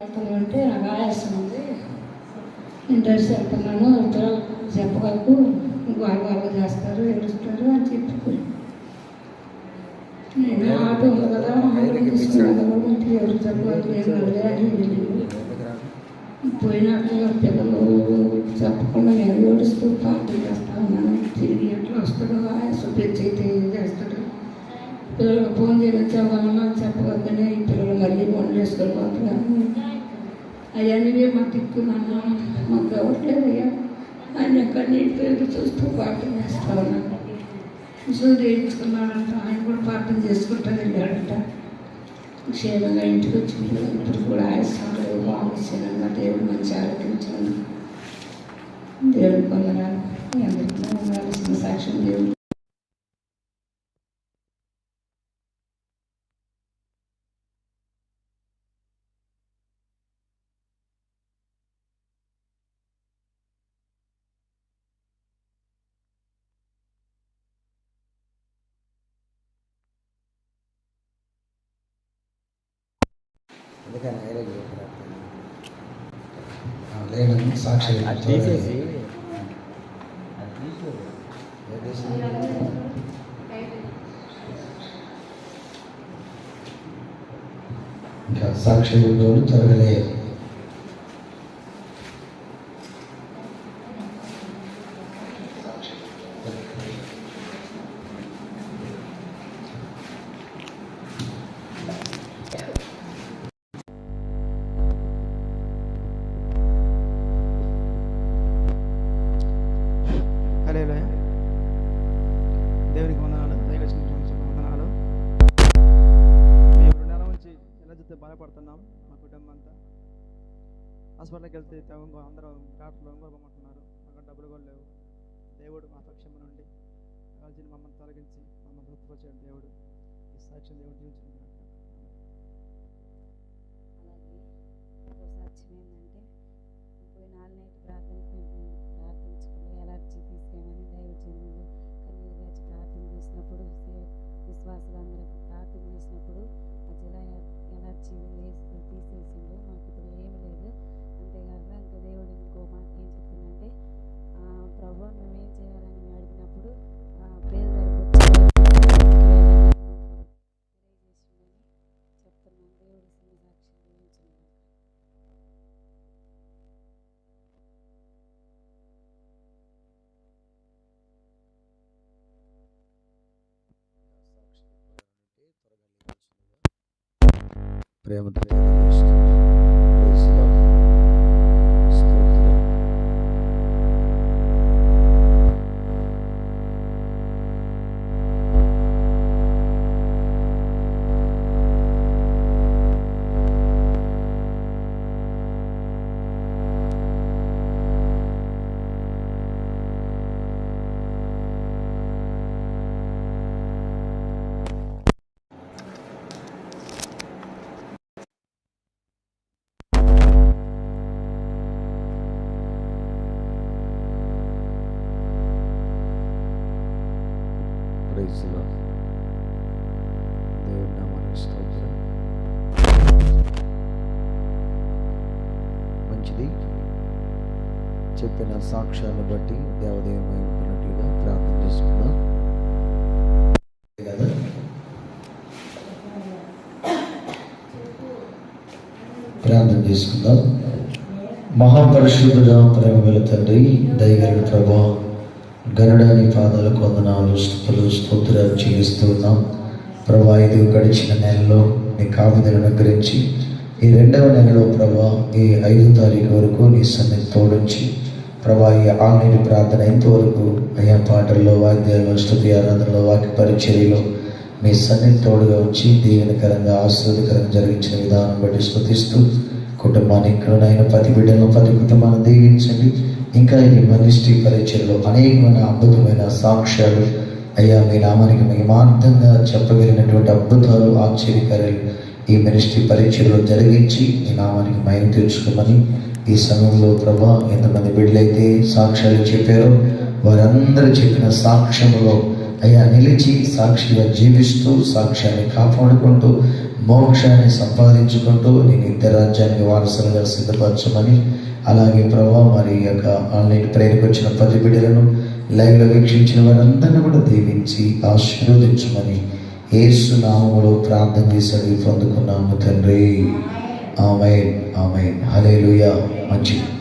అంటే నాకు ఆయాసం ఉంది నేను డ్రెస్ వెళ్తున్నాను ఇద్దరు చెప్పగలకు గొడవ గొడవ చేస్తారు ఏడుస్తారు అని చెప్పి. నేను ఆటో ఉంది కదా తీసుకున్నాను ఎవరు అని వెళ్ళింది పోయినాక పిల్లలు చెప్పకుండా నేను ఏడుస్తూ పాటలు చేస్తా ఉన్నాను. తిరిగి ఎట్లా వస్తాడో ఆయాసం ఏం చేస్తాడు పిల్లలకు ఫోన్ చేయొచ్చా వాళ్ళ చెప్పవద్దని ఈ పిల్లలు మళ్ళీ ఫోన్ చేసుకొని పోతున్నారు అవన్నీ మా తిక్కున్నాను మాకు అవ్వట్లేదు అయ్యా ఆయన కన్నీటి పేరు చూస్తూ పాటలు చేస్తా ఉన్నాను సూర్య వేయించుకున్నాడంట ఆయన కూడా పాఠం చేసుకుంటా వెళ్ళాడంట. క్షేమంగా ఇంటికి వచ్చి ఇప్పుడు కూడా ఆయాసం లేదు బాగుంది దేవుడు మంచి ఆరోగ్యించాను దేవుడు కొందరాలు అందరికీ సాక్ష్యం దేవుడు అందుకని ఐరన్ చెప్పినట్టు లేదని సాక్షి తీసేసి. సాక్షి రోజులు హాస్పిటల్కి వెళ్తే ఇంకో అందరూ డాక్టర్లు ఇంకోమంటున్నారు మాకు డబ్బులు కూడా లేవు. దేవుడు మా పక్షం నుండి రాజుని మమ్మల్ని తొలగించి మమ్మల్ని తృప్తిపరిచాడు దేవుడు. ఈ సాక్ష్యం దేవుడు జీవించిన అలాగే ఇంకో సాక్ష్యం ఏంటంటే పోయిన నాలుగు ప్రార్థనకు ప్రేమతో చెప్పిన సాక్ష్యాన్ని బట్టి దేవదేవమైనట్లుగా ప్రార్థన చేసుకుందాం. కదా? ప్రార్థన చేసుకుందాం. మహాపరిశుద్ధుడ ప్రేమ గల తండ్రి దయగల ప్రభా గరుడాని పాదాలకు వందనాలు స్థుతులు స్తోత్రాలు చెల్లిస్తున్నాం ప్రభా ఇది గడిచిన నెలలో నీ కాపుదలను అనుగ్రహించి ఈ రెండవ నెలలో ప్రభా ఈ ఐదో తారీఖు వరకు నీ సన్నిధి తోడొచ్చి ప్రభా ఈ ఆన్లైన్ ప్రార్థన ఎంతవరకు అయ్యా పాటల్లో వాద్యాలు స్థుతి ఆరాధనలో వాక్య పరిచర్యలో మీ సన్నిధి తోడుగా వచ్చి దీవెనకరంగా ఆశీర్వదకరంగా జరిగించిన విధానం బట్టి స్థుతిస్తూ కుటుంబాన్ని ఇక్కడనైనా పది బిడ్డలను పది కుటుంబాన్ని దీవించండి. ఇంకా ఈ మనిష్టి పరిచయలో అనేకమైన అద్భుతమైన సాక్ష్యాలు అయ్యా మీ నామానికి మహిమార్థంగా చెప్పగలిగినటువంటి అద్భుతాలు ఆశ్చర్యకార్యాలు ఈ మినిస్ట్రీ పరీక్షలో జరిగించి మీ నామానికి మహిమ తీర్చుకోమని ఈ సమయంలో ప్రభా ఎంతమంది బిడ్డలైతే సాక్ష్యాలు చెప్పారో వారందరూ చెప్పిన సాక్ష్యంలో అయ్యా నిలిచి సాక్షిగా జీవిస్తూ సాక్ష్యాన్ని కాపాడుకుంటూ మోక్షాన్ని సంపాదించుకుంటూ నేను నిత్య రాజ్యానికి వారసులుగా సిద్ధపరచమని అలాగే ప్రభా మరి యొక్క ఆన్లైన్ ప్రేరకు వచ్చిన పది బిడ్డలను లైవ్లో వీక్షించిన వారందరినీ కూడా దీవించి ఆశీర్వదించమని ఏసు నామములో ప్రార్థన చేసి పొందుకున్నాము తండ్రి. ఆమె ఆమె హలేలుయ మంచిది